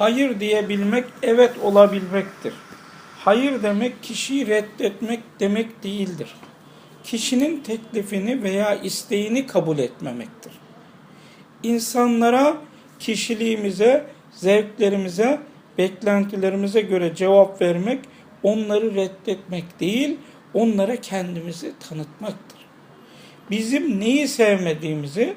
Hayır diyebilmek evet olabilmektir. Hayır demek kişiyi reddetmek demek değildir. Kişinin teklifini veya isteğini kabul etmemektir. İnsanlara, kişiliğimize, zevklerimize, beklentilerimize göre cevap vermek, onları reddetmek değil, onlara kendimizi tanıtmaktır. Bizim neyi sevmediğimizi,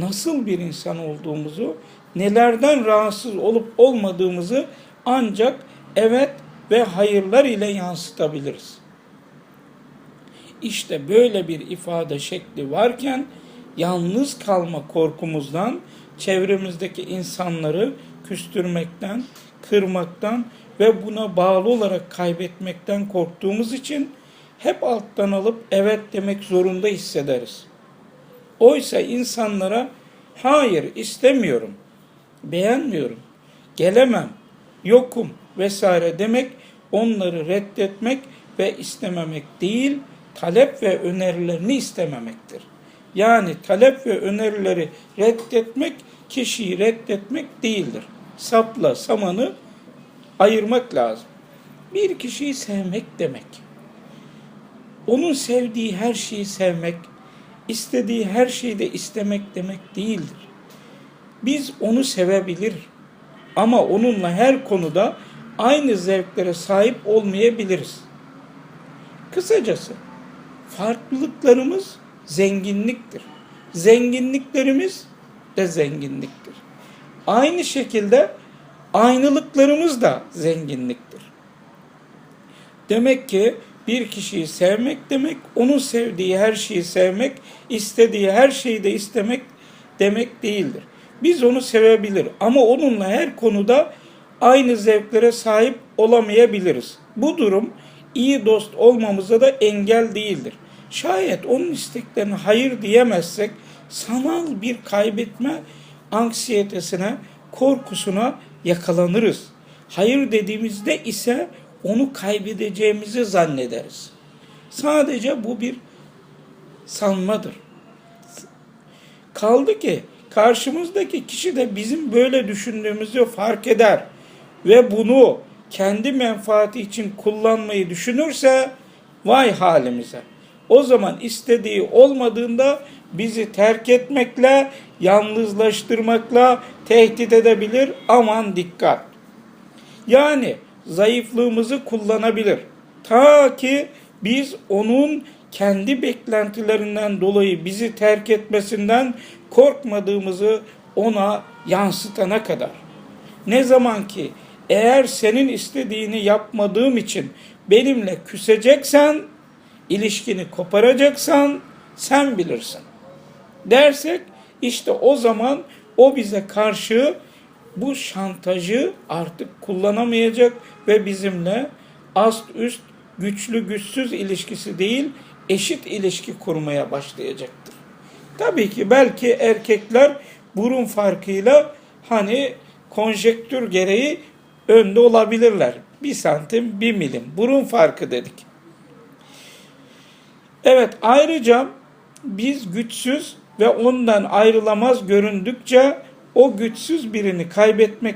nasıl bir insan olduğumuzu, nelerden rahatsız olup olmadığımızı ancak evet ve hayırlar ile yansıtabiliriz. İşte böyle bir ifade şekli varken yalnız kalma korkumuzdan, çevremizdeki insanları küstürmekten, kırmaktan ve buna bağlı olarak kaybetmekten korktuğumuz için hep alttan alıp evet demek zorunda hissederiz. Oysa insanlara hayır istemiyorum, beğenmiyorum, gelemem, yokum vesaire demek onları reddetmek ve istememek değil, talep ve önerilerini istememektir. Yani talep ve önerileri reddetmek kişiyi reddetmek değildir. Sapla samanı ayırmak lazım. Bir kişiyi sevmek demek. Onun sevdiği her şeyi sevmek, istediği her şeyi de istemek demek değildir. Biz onu sevebilir ama onunla her konuda aynı zevklere sahip olmayabiliriz. Kısacası farklılıklarımız zenginliktir. Zenginliklerimiz de zenginliktir. Aynı şekilde aynılıklarımız da zenginliktir. Demek ki bir kişiyi sevmek demek, onun sevdiği her şeyi sevmek, istediği her şeyi de istemek demek değildir. Biz onu sevebilir ama onunla her konuda aynı zevklere sahip olamayabiliriz. Bu durum iyi dost olmamıza da engel değildir. Şayet onun isteklerine hayır diyemezsek sanal bir kaybetme anksiyetesine, korkusuna yakalanırız. Hayır dediğimizde ise onu kaybedeceğimizi zannederiz. Sadece bu bir sanmadır. Kaldı ki karşımızdaki kişi de bizim böyle düşündüğümüzü fark eder ve bunu kendi menfaati için kullanmayı düşünürse vay halimize. O zaman istediği olmadığında bizi terk etmekle, yalnızlaştırmakla tehdit edebilir. Aman dikkat. Yani zayıflığımızı kullanabilir. Ta ki biz onun kendi beklentilerinden dolayı bizi terk etmesinden korkmadığımızı ona yansıtana kadar. Ne zaman ki eğer senin istediğini yapmadığım için benimle küseceksen, ilişkini koparacaksan sen bilirsin. Dersek işte o zaman o bize karşı bu şantajı artık kullanamayacak ve bizimle ast üst güçlü güçsüz ilişkisi değil eşit ilişki kurmaya başlayacaktır. Tabii ki belki erkekler burun farkıyla hani konjektür gereği önde olabilirler. Bir santim, bir milim. Burun farkı dedik. Evet ayrıca biz güçsüz ve ondan ayrılamaz göründükçe o güçsüz birini kaybetmekten